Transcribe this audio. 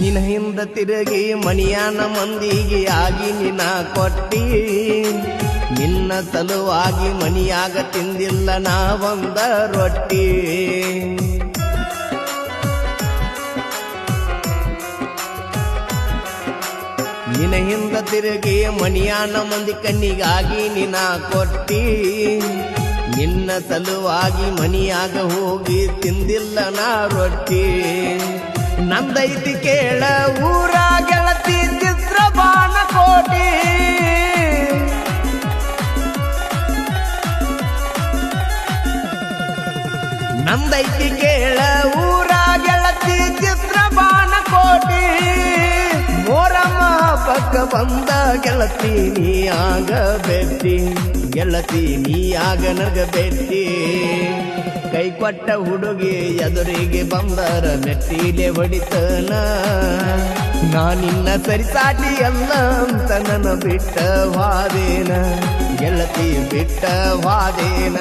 ನಿನ ಹಿಂದ ತಿರುಗಿ ಮಣಿಯಾನ ಮಂದಿಗೆ ಆಗಿ ನಿನ್ನ ಕೊಟ್ಟಿ. ನಿನ್ನ ಸಲುವಾಗಿ ಮಣಿಯಾಗ ತಿಂದಿಲ್ಲ ನಾ ಬಂದ ರೊಟ್ಟಿ. ನಿನ ಹಿಂದ ತಿರುಗಿ ಮಣಿಯಾನ ಮಂದಿ ಕಣ್ಣಿಗಾಗಿ ನಿನ್ನ ಕೊಟ್ಟಿ. ನಿನ್ನ ಸಲುವಾಗಿ ಮನಿಯಾಗ ಹೋಗಿ ತಿಂದಿಲ್ಲ ನಾ ರೊಟ್ಟಿ. ನಂದೈತಿ ಕೇಳ ಊರ ಗೆಳತಿ ಚಿತ್ರಬಾನ ಕೋಟಿ ನಂದೈತಿ ಕೇಳ ಊರ ಗೆಳತಿ ಚಿತ್ರಬಾನ ಕೋಟಿ ಮೋರಮ್ಮ ಪಕ್ಕ ಬಂದ ಗೆಳತಿ ನೀ ಆಗ ಬೆಟ್ಟಿ ಗೆಳತಿ ನೀ ಆಗ ನಗ ಬೆಟ್ಟಿ ಕೈ ಕೊಟ್ಟ ಹುಡುಗಿ ಎದುರಿಗೆ ಬಂದರ ಮೆಟ್ಟಿಲೆ ಹೊಡಿತನ. ನಾ ನಿನ್ನ ಸರಿಸಾಟಿ ಅಲ್ಲ ಅಂತ ನನ್ನ ಬಿಟ್ಟ ವಾದೇನ. ಗೆಳತಿ ಬಿಟ್ಟ ವಾದೇನ.